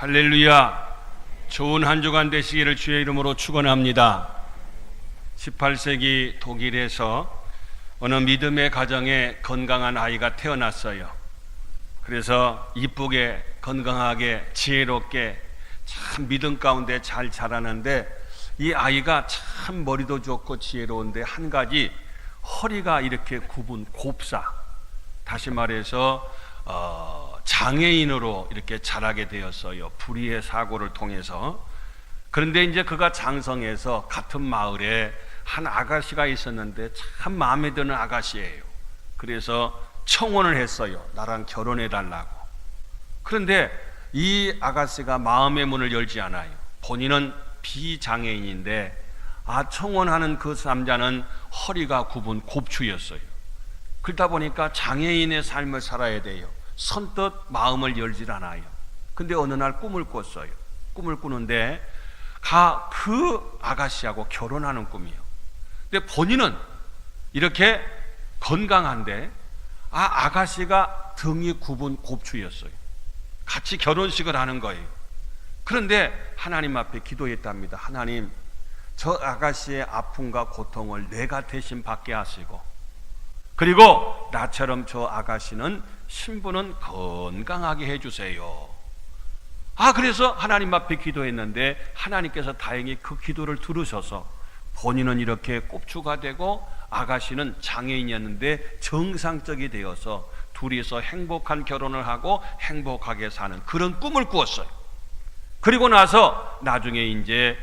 할렐루야. 좋은 한 주간 되시기를 주의 이름으로 축원합니다. 18세기 독일에서 어느 믿음의 가정에 건강한 아이가 태어났어요. 그래서 이쁘게 건강하게 지혜롭게 참 믿음 가운데 잘 자라는데 이 아이가 참 머리도 좋고 지혜로운데 한 가지 허리가 이렇게 굽은 곱사 다시 말해서 어, 장애인으로 이렇게 자라게 되었어요. 불의의 사고를 통해서. 그런데 이제 그가 장성해서 같은 마을에 한 아가씨가 있었는데 참 마음에 드는 아가씨예요. 그래서 청혼을 했어요. 나랑 결혼해 달라고. 그런데 이 아가씨가 마음의 문을 열지 않아요. 본인은 비장애인인데 아 청혼하는 그 남자는 허리가 굽은 곱추였어요. 그러다 보니까 장애인의 삶을 살아야 돼요. 선뜻 마음을 열질 않아요. 근데 어느 날 꿈을 꿨어요. 꿈을 꾸는데 가 그 아가씨하고 결혼하는 꿈이에요. 근데 본인은 이렇게 건강한데 아 아가씨가 등이 굽은 곱추였어요. 같이 결혼식을 하는 거예요. 그런데 하나님 앞에 기도했답니다. 하나님, 저 아가씨의 아픔과 고통을 내가 대신 받게 하시고, 그리고 나처럼 저 아가씨는 신부는 건강하게 해주세요. 아, 그래서 하나님 앞에 기도했는데 하나님께서 다행히 그 기도를 들으셔서 본인은 이렇게 꼽추가 되고 아가씨는 장애인이었는데 정상적이 되어서 둘이서 행복한 결혼을 하고 행복하게 사는 그런 꿈을 꾸었어요. 그리고 나서 나중에 이제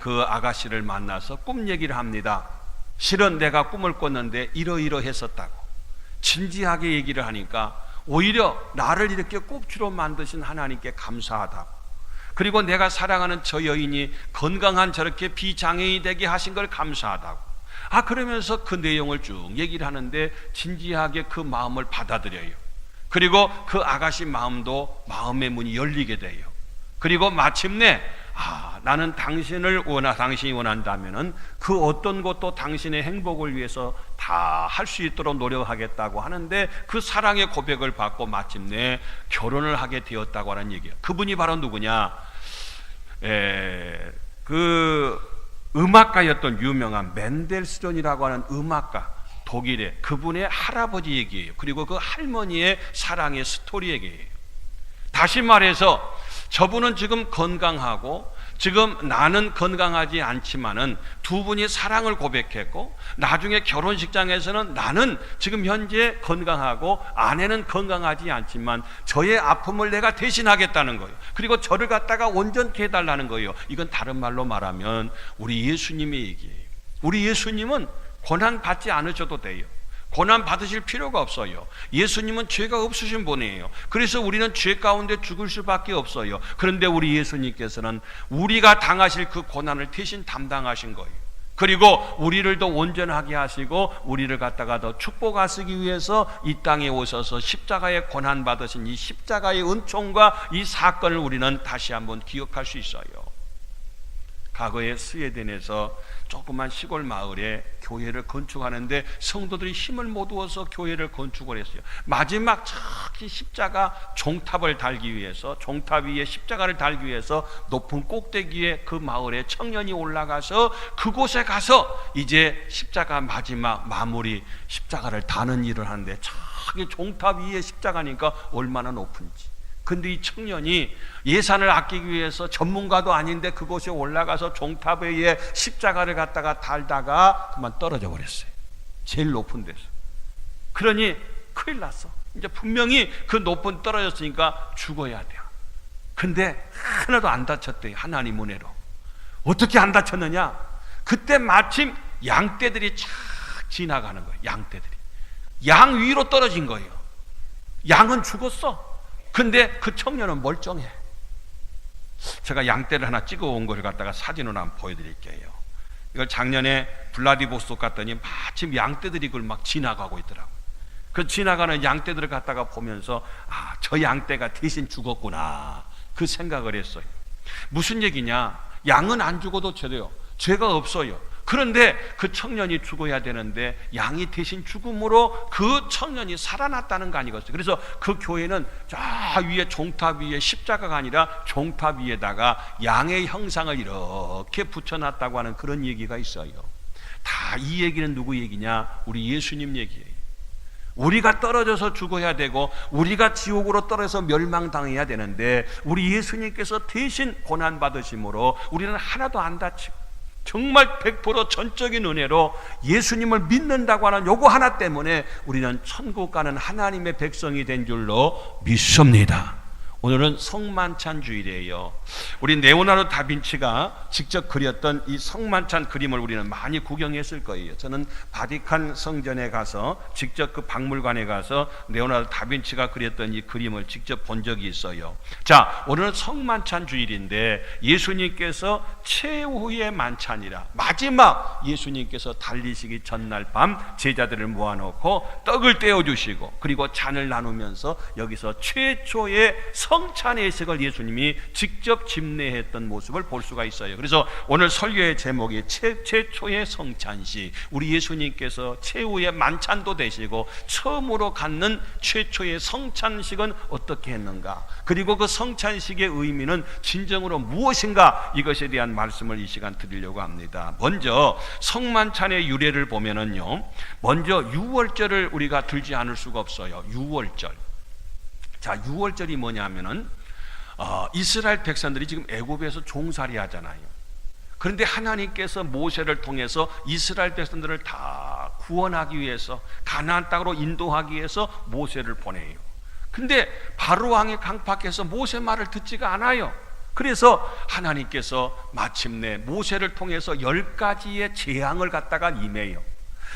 그 아가씨를 만나서 꿈 얘기를 합니다. 실은 내가 꿈을 꿨는데 이러이러했었다고. 진지하게 얘기를 하니까 오히려 나를 이렇게 꼽추로 만드신 하나님께 감사하다고. 그리고 내가 사랑하는 저 여인이 건강한 저렇게 비장애인이 되게 하신 걸 감사하다고. 아, 그러면서 그 내용을 쭉 얘기를 하는데 진지하게 그 마음을 받아들여요. 그리고 그 아가씨 마음도 마음의 문이 열리게 돼요. 그리고 마침내 아, 나는 당신을 원하, 당신이 원한다면은 그 어떤 것도 당신의 행복을 위해서 다 할 수 있도록 노력하겠다고 하는데 그 사랑의 고백을 받고 마침내 결혼을 하게 되었다고 하는 얘기예요. 그분이 바로 누구냐? 에, 그 음악가였던 유명한 멘델스존이라고 하는 음악가 독일의 그분의 할아버지 얘기예요. 그리고 그 할머니의 사랑의 스토리 얘기예요. 다시 말해서 저분은 지금 건강하고 지금 나는 건강하지 않지만은 두 분이 사랑을 고백했고 나중에 결혼식장에서는 나는 지금 현재 건강하고 아내는 건강하지 않지만 저의 아픔을 내가 대신하겠다는 거예요. 그리고 저를 갖다가 온전케 해달라는 거예요. 이건 다른 말로 말하면 우리 예수님의 얘기예요. 우리 예수님은 고난 받지 않으셔도 돼요. 고난 받으실 필요가 없어요. 예수님은 죄가 없으신 분이에요. 그래서 우리는 죄 가운데 죽을 수밖에 없어요. 그런데 우리 예수님께서는 우리가 당하실 그 고난을 대신 담당하신 거예요. 그리고 우리를 더 온전하게 하시고 우리를 갖다가 더 축복하시기 위해서 이 땅에 오셔서 십자가의 고난 받으신 이 십자가의 은총과 이 사건을 우리는 다시 한번 기억할 수 있어요. 과거에 스웨덴에서 조그만 시골 마을에 교회를 건축하는데 성도들이 힘을 모두어서 교회를 건축을 했어요. 마지막 저기 십자가 종탑을 달기 위해서 종탑 위에 십자가를 달기 위해서 높은 꼭대기에 그 마을에 청년이 올라가서 그곳에 가서 이제 십자가 마지막 마무리 십자가를 다는 일을 하는데 저기 종탑 위에 십자가니까 얼마나 높은지. 근데 이 청년이 예산을 아끼기 위해서 전문가도 아닌데 그곳에 올라가서 종탑 위에 십자가를 갖다가 달다가 그만 떨어져 버렸어요. 제일 높은 데서. 그러니 큰일 났어. 이제 분명히 그 높은 떨어졌으니까 죽어야 돼요. 근데 하나도 안 다쳤대요. 하나님 은혜로. 어떻게 안 다쳤느냐? 그때 마침 양떼들이 착 지나가는 거예요. 양떼들이. 양 위로 떨어진 거예요. 양은 죽었어. 근데 그 청년은 멀쩡해. 제가 양떼를 하나 찍어 온 걸 갖다가 사진으로 한번 보여드릴게요. 이걸 작년에 블라디보스토크 갔더니 마침 양떼들이 그걸 막 지나가고 있더라고. 그 지나가는 양떼들을 갖다가 보면서 아, 저 양떼가 대신 죽었구나. 그 생각을 했어요. 무슨 얘기냐? 양은 안 죽어도 죄요. 죄가 없어요. 그런데 그 청년이 죽어야 되는데 양이 대신 죽음으로 그 청년이 살아났다는 거 아니겠어요? 그래서 그 교회는 저 위에 종탑 위에 십자가가 아니라 종탑 위에다가 양의 형상을 이렇게 붙여놨다고 하는 그런 얘기가 있어요. 다 이 얘기는 누구 얘기냐? 우리 예수님 얘기예요. 우리가 떨어져서 죽어야 되고 우리가 지옥으로 떨어져서 멸망당해야 되는데 우리 예수님께서 대신 고난 받으심으로 우리는 하나도 안 다치고 정말 100% 전적인 은혜로 예수님을 믿는다고 하는 요거 하나 때문에 우리는 천국 가는 하나님의 백성이 된 줄로 믿습니다. 오늘은 성만찬 주일이에요. 우리 네오나르 다빈치가 직접 그렸던 이 성만찬 그림을 우리는 많이 구경했을 거예요. 저는 바티칸 성전에 가서 직접 그 박물관에 가서 네오나르 다빈치가 그렸던 이 그림을 직접 본 적이 있어요. 자, 오늘은 성만찬 주일인데 예수님께서 최후의 만찬이라 마지막 예수님께서 달리시기 전날 밤 제자들을 모아놓고 떡을 떼어 주시고 그리고 잔을 나누면서 여기서 최초의 성찬 예식을 예수님이 직접 집례했던 모습을 볼 수가 있어요. 그래서 오늘 설교의 제목이 최, 최초의 성찬식. 우리 예수님께서 최후의 만찬도 되시고 처음으로 갖는 최초의 성찬식은 어떻게 했는가? 그리고 그 성찬식의 의미는 진정으로 무엇인가? 이것에 대한 말씀을 이 시간 드리려고 합니다. 먼저 성만찬의 유래를 보면은요. 먼저 유월절을 우리가 들지 않을 수가 없어요. 유월절. 자, 6월절이 뭐냐면은 어, 이스라엘 백성들이 지금 애굽에서 종살이 하잖아요. 그런데 하나님께서 모세를 통해서 이스라엘 백성들을 다 구원하기 위해서 가나안 땅으로 인도하기 위해서 모세를 보내요. 근데 바로 왕의 강팍해서 모세 말을 듣지가 않아요. 그래서 하나님께서 마침내 모세를 통해서 열 가지의 재앙을 갖다가 임해요.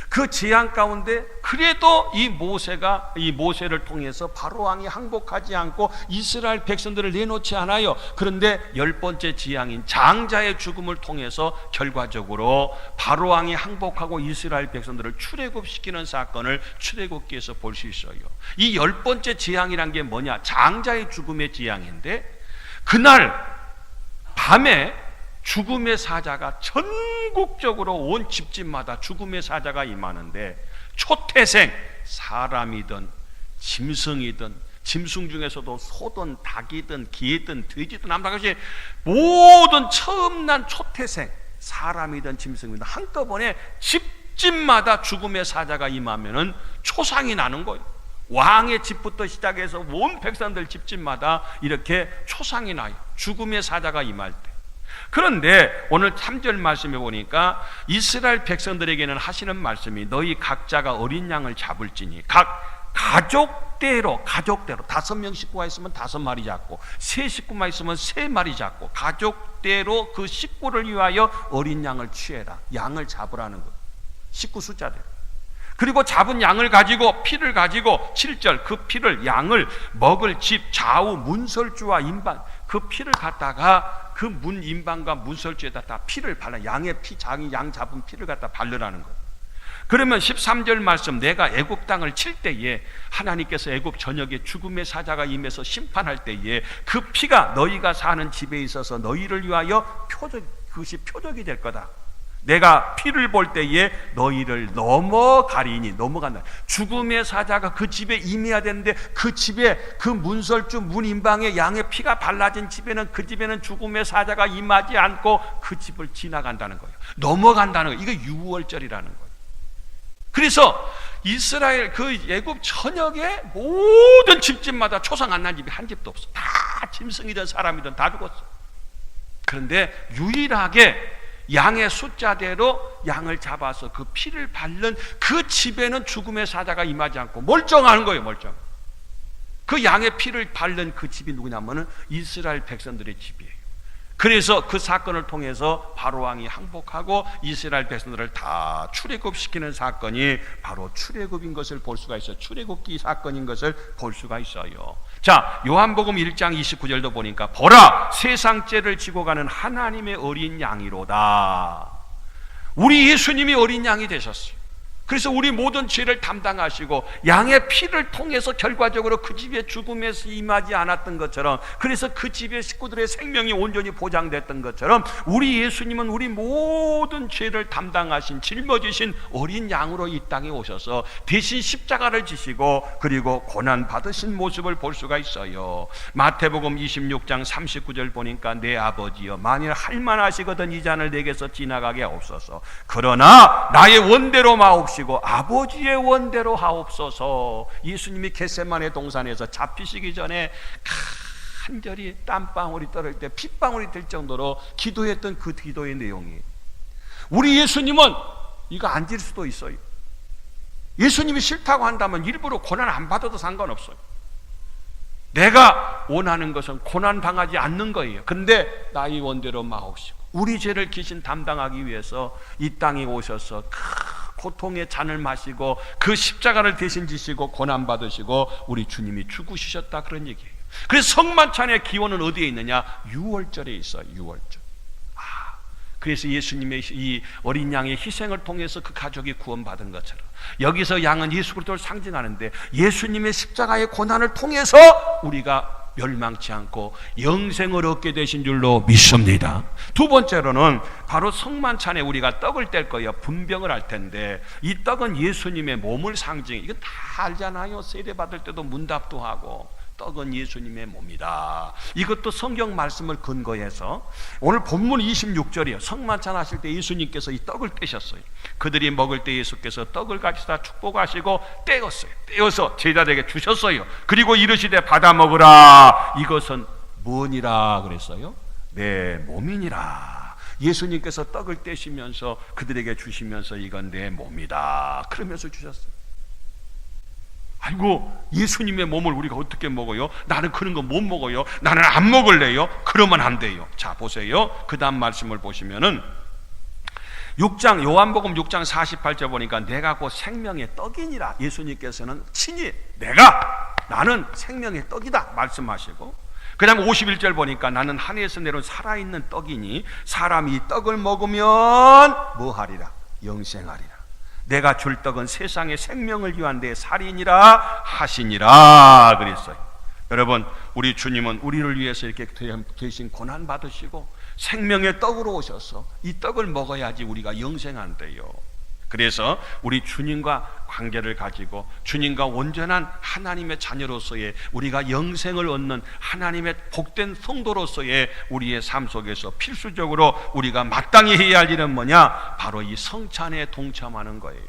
그 재앙 가운데 그래도 이 모세가 이 모세를 통해서 바로 왕이 항복하지 않고 이스라엘 백성들을 내놓지 않아요. 그런데 열 번째 재앙인 장자의 죽음을 통해서 결과적으로 바로 왕이 항복하고 이스라엘 백성들을 출애굽시키는 사건을 출애굽기에서 볼 수 있어요. 이 열 번째 재앙이란 게 뭐냐? 장자의 죽음의 재앙인데 그날 밤에 죽음의 사자가 전국적으로 온 집집마다 죽음의 사자가 임하는데 초태생 사람이든 짐승이든 짐승 중에서도 소든 닭이든 개든 돼지든 암닭같이 모든 처음 난 초태생 사람이든 짐승이든 한꺼번에 집집마다 죽음의 사자가 임하면은 초상이 나는 거예요. 왕의 집부터 시작해서 온 백성들 집집마다 이렇게 초상이 나요. 죽음의 사자가 임할 때. 그런데 오늘 3절 말씀에 보니까 이스라엘 백성들에게는 하시는 말씀이 너희 각자가 어린 양을 잡을지니 각 가족대로 가족대로 다섯 명 식구가 있으면 다섯 마리 잡고 세 식구만 있으면 세 마리 잡고 가족대로 그 식구를 위하여 어린 양을 취해라. 양을 잡으라는 것. 식구 숫자대로. 그리고 잡은 양을 가지고 피를 가지고 7절 그 피를 양을 먹을 집 좌우 문설주와 인반 그 피를 갖다가 그문 인반과 문 설주에다 다 피를 발라 양의 피 장이 양 잡은 피를 갖다 바르라는 거. 그러면 13절 말씀 내가 애굽 땅을 칠 때에 하나님께서 애굽 전역에 죽음의 사자가 임해서 심판할 때에 그 피가 너희가 사는 집에 있어서 너희를 위하여 표적 그것이 표적이 될 거다. 내가 피를 볼 때에 너희를 넘어가리니 넘어간다. 죽음의 사자가 그 집에 임해야 되는데 그 집에 그 문설주 문인방에 양의 피가 발라진 집에는 그 집에는 죽음의 사자가 임하지 않고 그 집을 지나간다는 거예요. 넘어간다는 거예요. 이게 유월절이라는 거예요. 그래서 이스라엘 그 예굽 전역에 모든 집집마다 초상 안 난 집이 한 집도 없어. 다 짐승이든 사람이든 다 죽었어. 그런데 유일하게 양의 숫자대로 양을 잡아서 그 피를 바른 그 집에는 죽음의 사자가 임하지 않고 멀쩡한 거예요, 멀쩡. 그 양의 피를 바른 그 집이 누구냐면은 이스라엘 백성들의 집이에요. 그래서 그 사건을 통해서 바로 왕이 항복하고 이스라엘 백성들을 다 출애굽시키는 사건이 바로 출애굽인 것을 볼 수가 있어요. 출애굽기 사건인 것을 볼 수가 있어요. 자, 요한복음 1장 29절도 보니까 보라 세상죄를 지고 가는 하나님의 어린 양이로다. 우리 예수님이 어린 양이 되셨어요. 그래서 우리 모든 죄를 담당하시고 양의 피를 통해서 결과적으로 그 집의 죽음에서 임하지 않았던 것처럼 그래서 그 집의 식구들의 생명이 온전히 보장됐던 것처럼 우리 예수님은 우리 모든 죄를 담당하신 짊어지신 어린 양으로 이 땅에 오셔서 대신 십자가를 지시고 그리고 고난 받으신 모습을 볼 수가 있어요. 마태복음 26장 39절 보니까 내 아버지여 만일 할만하시거든 이 잔을 내게서 지나가게 없어서 그러나 나의 원대로 마옵 시고 아버지의 원대로 하옵소서. 예수님이 겟세만의 동산에서 잡히시기 전에 간절히 땀방울이 떨어질 때 핏방울이 될 정도로 기도했던 그 기도의 내용이. 우리 예수님은 이거 안 질 수도 있어요. 예수님이 싫다고 한다면 일부러 고난 안 받아도 상관없어요. 내가 원하는 것은 고난 당하지 않는 거예요. 근데 나의 원대로 마옵시고 우리 죄를 귀신 담당하기 위해서 이 땅에 오셔서 그 고통의 잔을 마시고 그 십자가를 대신 지시고 고난 받으시고 우리 주님이 죽으시셨다 그런 얘기예요. 그래서 성만찬의 기원은 어디에 있느냐? 6월절에 있어요. 6월절. 아, 그래서 예수님의 이 어린 양의 희생을 통해서 그 가족이 구원받은 것처럼 여기서 양은 예수 그리스도를 상징하는데 예수님의 십자가의 고난을 통해서 우리가 멸망치 않고 영생을 얻게 되신 줄로 믿습니다. 두 번째로는 바로 성만찬에 우리가 떡을 뗄 거예요. 분병을 할 텐데 이 떡은 예수님의 몸을 상징해. 이건 다 알잖아요. 세례 받을 때도 문답도 하고 떡은 예수님의 몸이다. 이것도 성경 말씀을 근거해서 오늘 본문 26절이에요. 성만찬 하실 때 예수님께서 이 떡을 떼셨어요. 그들이 먹을 때 예수께서 떡을 가지다 축복하시고 떼었어요. 떼어서 제자들에게 주셨어요. 그리고 이르시되 받아 먹으라. 이것은 뭐니라 그랬어요? 내 몸이니라. 예수님께서 떡을 떼시면서 그들에게 주시면서 이건 내 몸이다. 그러면서 주셨어요. 아이고 예수님의 몸을 우리가 어떻게 먹어요? 나는 그런 거 못 먹어요. 나는 안 먹을래요. 그러면 안 돼요. 자 보세요. 그 다음 말씀을 보시면은 6장 요한복음 6장 48절 보니까 내가 곧 생명의 떡이니라. 예수님께서는 친히 내가 나는 생명의 떡이다 말씀하시고 그 다음 51절 보니까 나는 하늘에서 내려온 살아있는 떡이니 사람이 이 떡을 먹으면 뭐하리라? 영생하리라. 내가 줄 떡은 세상의 생명을 위한 내 살인이라 하시니라 그랬어요. 여러분, 우리 주님은 우리를 위해서 이렇게 대신 고난 받으시고 생명의 떡으로 오셔서 이 떡을 먹어야지 우리가 영생한대요. 그래서 우리 주님과 관계를 가지고 주님과 온전한 하나님의 자녀로서의 우리가 영생을 얻는 하나님의 복된 성도로서의 우리의 삶 속에서 필수적으로 우리가 마땅히 해야 할 일은 뭐냐? 바로 이 성찬에 동참하는 거예요.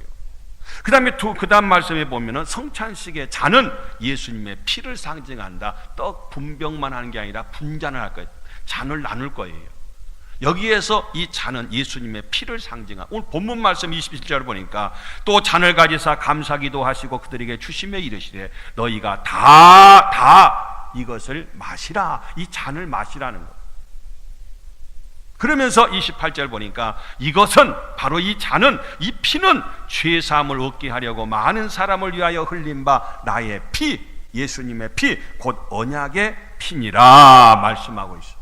그 다음에 그 다음 말씀에 보면은 성찬식의 잔은 예수님의 피를 상징한다. 떡 분병만 하는 게 아니라 분잔을 할 거예요. 잔을 나눌 거예요. 여기에서 이 잔은 예수님의 피를 상징한 오늘 본문 말씀 27절 보니까 또 잔을 가지사 감사기도 하시고 그들에게 주심에 이르시되 너희가 다 다 이것을 마시라 이 잔을 마시라는 거. 그러면서 28절 보니까 이것은 바로 이 잔은 이 피는 죄 사함을 얻게 하려고 많은 사람을 위하여 흘린 바 나의 피 예수님의 피 곧 언약의 피니라 말씀하고 있습니다.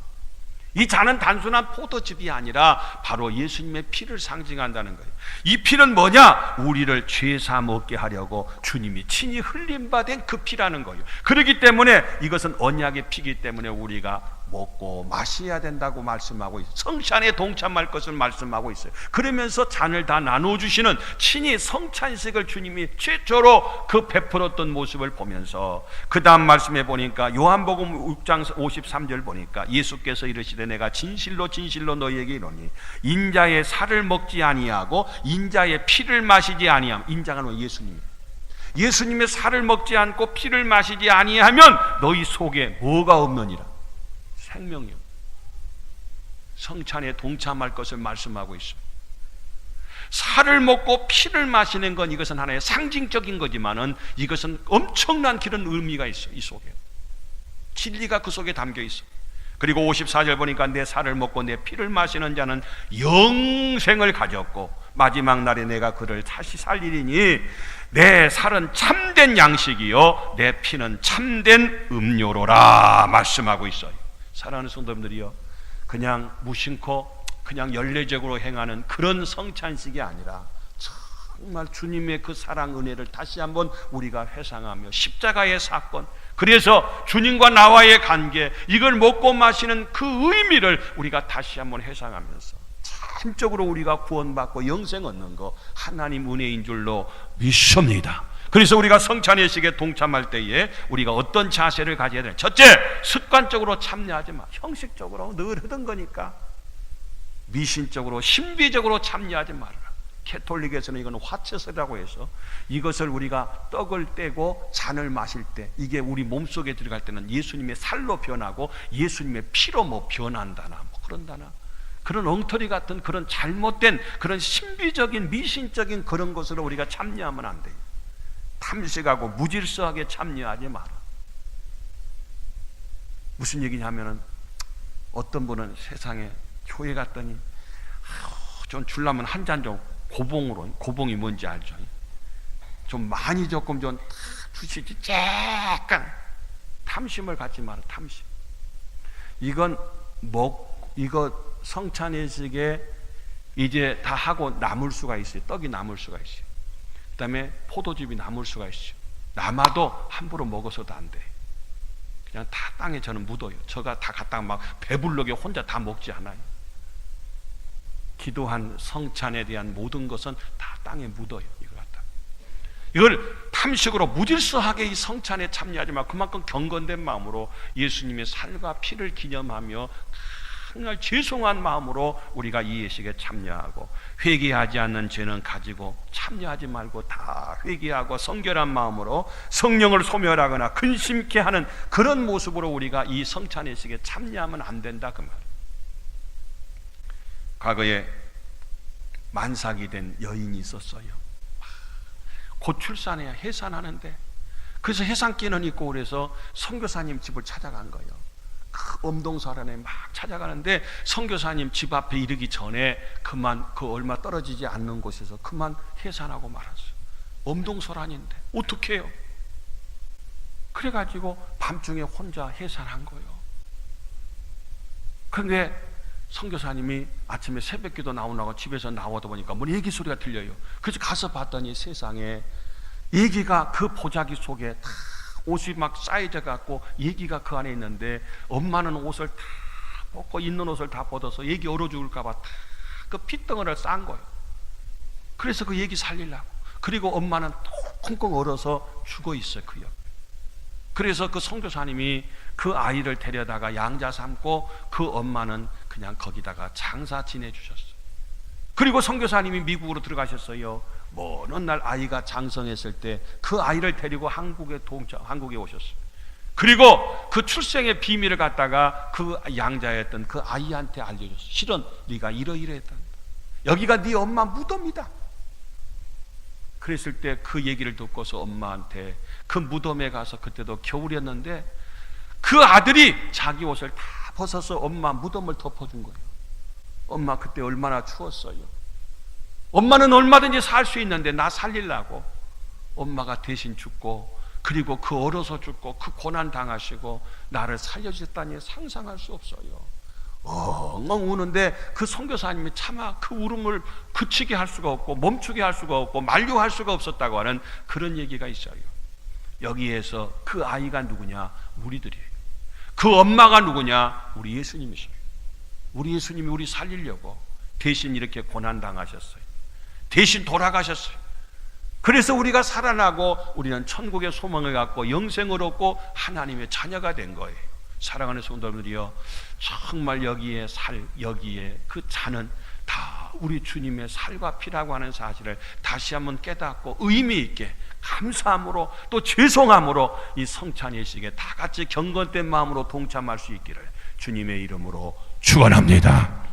이 잔은 단순한 포도즙이 아니라 바로 예수님의 피를 상징한다는 거예요. 이 피는 뭐냐? 우리를 죄사 먹게 하려고 주님이 친히 흘림 받은 그 피라는 거예요. 그렇기 때문에 이것은 언약의 피기 때문에 우리가 먹고 마셔야 된다고 말씀하고 있어요. 성찬에 동참할 것을 말씀하고 있어요. 그러면서 잔을 다 나눠 주시는 친히 성찬식을 주님이 최초로 그 베풀었던 모습을 보면서 그 다음 말씀해 보니까 요한복음 6장 53절 보니까 예수께서 이르시되 내가 진실로 진실로 너희에게 이르니 인자의 살을 먹지 아니하고 인자의 피를 마시지 아니함. 인자가 너 예수님. 예수님의 살을 먹지 않고 피를 마시지 아니하면 너희 속에 뭐가 없느니라. 생명이요. 성찬에 동참할 것을 말씀하고 있습니다. 살을 먹고 피를 마시는 건 이것은 하나의 상징적인 거지만은 이것은 엄청난 그런 의미가 있어 이 속에 진리가 그 속에 담겨 있어. 그리고 54절 보니까 내 살을 먹고 내 피를 마시는 자는 영생을 가졌고 마지막 날에 내가 그를 다시 살리리니 내 살은 참된 양식이요 내 피는 참된 음료로라 말씀하고 있어요. 사랑하는 성도님들이요. 그냥 무심코 그냥 연례적으로 행하는 그런 성찬식이 아니라 정말 주님의 그 사랑 은혜를 다시 한번 우리가 회상하며 십자가의 사건 그래서 주님과 나와의 관계 이걸 먹고 마시는 그 의미를 우리가 다시 한번 회상하면서 참적으로 우리가 구원받고 영생 얻는 거 하나님 은혜인 줄로 믿습니다. 그래서 우리가 성찬 예식에 동참할 때에 우리가 어떤 자세를 가져야 되냐? 첫째, 습관적으로 참여하지 마. 형식적으로 늘 하던 거니까 미신적으로 신비적으로 참여하지 말아라. 캐톨릭에서는 이건 화채설이라고 해서 이것을 우리가 떡을 떼고 잔을 마실 때 이게 우리 몸속에 들어갈 때는 예수님의 살로 변하고 예수님의 피로 뭐 변한다나 뭐 그런다나 그런 엉터리 같은 그런 잘못된 그런 신비적인 미신적인 그런 것으로 우리가 참여하면 안 돼요. 탐식하고 무질서하게 참여하지 마라. 무슨 얘기냐면은 어떤 분은 세상에 교회 갔더니 아우, 좀 줄라면 한 잔 좀 고봉으로 고봉이 뭔지 알죠? 좀 많이 조금 좀 주시지 약간 탐심을 갖지 마라 탐심. 이건 먹 이거 성찬예식에 이제 다 하고 남을 수가 있어요. 떡이 남을 수가 있어요. 그다음에 포도즙이 남을 수가 있어요. 남아도 함부로 먹어서도 안 돼. 그냥 다 땅에 저는 묻어요. 저가 다 갖다가 막 배불르게 혼자 다 먹지 않아요. 기도한 성찬에 대한 모든 것은 다 땅에 묻어요. 이걸 갖다. 이걸 탐식으로 무질서하게 이 성찬에 참여하지 마. 그만큼 경건된 마음으로 예수님의 살과 피를 기념하며 정말 죄송한 마음으로 우리가 이 예식에 참여하고 회개하지 않는 죄는 가지고 참여하지 말고 다 회개하고 성결한 마음으로 성령을 소멸하거나 근심케 하는 그런 모습으로 우리가 이 성찬 예식에 참여하면 안 된다 그 말. 과거에 만삭이 된 여인이 있었어요. 곧 출산해야 해산하는데 그래서 해산기는 있고 그래서 선교사님 집을 찾아간 거예요. 그 엄동설안에 막 찾아가는데 선교사님 집 앞에 이르기 전에 그만 그 얼마 떨어지지 않는 곳에서 그만 해산하고 말았어요. 엄동설안인데 어떻게 해요? 그래가지고 밤중에 혼자 해산한 거예요. 그런데 선교사님이 아침에 새벽기도 나오나고 집에서 나오다 보니까 뭐 얘기 소리가 들려요. 그래서 가서 봤더니 세상에 얘기가 그 보자기 속에 다 옷이 막 쌓여져 갖고 얘기가 그 안에 있는데 엄마는 옷을 다 벗고 있는 옷을 다 벗어서 얘기 얼어 죽을까 봐 다그 핏덩어리를 싼 거예요. 그래서 그 얘기 살리려고. 그리고 엄마는 콩콩 얼어서 죽어 있어요 그 옆. 그래서 그 선교사님이 그 아이를 데려다가 양자 삼고 그 엄마는 그냥 거기다가 장사 지내 주셨어요. 그리고 선교사님이 미국으로 들어가셨어요. 먼 어느 날 아이가 장성했을 때 그 아이를 데리고 한국에 동참 한국에 오셨어요. 그리고 그 출생의 비밀을 갖다가 그 양자였던 그 아이한테 알려줬어요. 실은 네가 이러이러했다. 여기가 네 엄마 무덤이다. 그랬을 때 그 얘기를 듣고서 엄마한테 그 무덤에 가서 그때도 겨울이었는데 그 아들이 자기 옷을 다 벗어서 엄마 무덤을 덮어준 거예요. 엄마 그때 얼마나 추웠어요. 엄마는 얼마든지 살 수 있는데 나 살리려고 엄마가 대신 죽고 그리고 그 얼어서 죽고 그 고난 당하시고 나를 살려주셨다니 상상할 수 없어요. 엉엉 우는데 그 선교사님이 차마 그 울음을 그치게 할 수가 없고 멈추게 할 수가 없고 만류할 수가 없었다고 하는 그런 얘기가 있어요. 여기에서 그 아이가 누구냐? 우리들이에요. 그 엄마가 누구냐? 우리 예수님이십니다. 우리 예수님이 우리 살리려고 대신 이렇게 고난 당하셨어요. 대신 돌아가셨어요. 그래서 우리가 살아나고 우리는 천국의 소망을 갖고 영생을 얻고 하나님의 자녀가 된 거예요. 사랑하는 성도들이여 정말 여기에 살 여기에 그 자는 다 우리 주님의 살과 피라고 하는 사실을 다시 한번 깨닫고 의미 있게 감사함으로 또 죄송함으로 이 성찬 예식에 다 같이 경건된 마음으로 동참할 수 있기를 주님의 이름으로 축원합니다.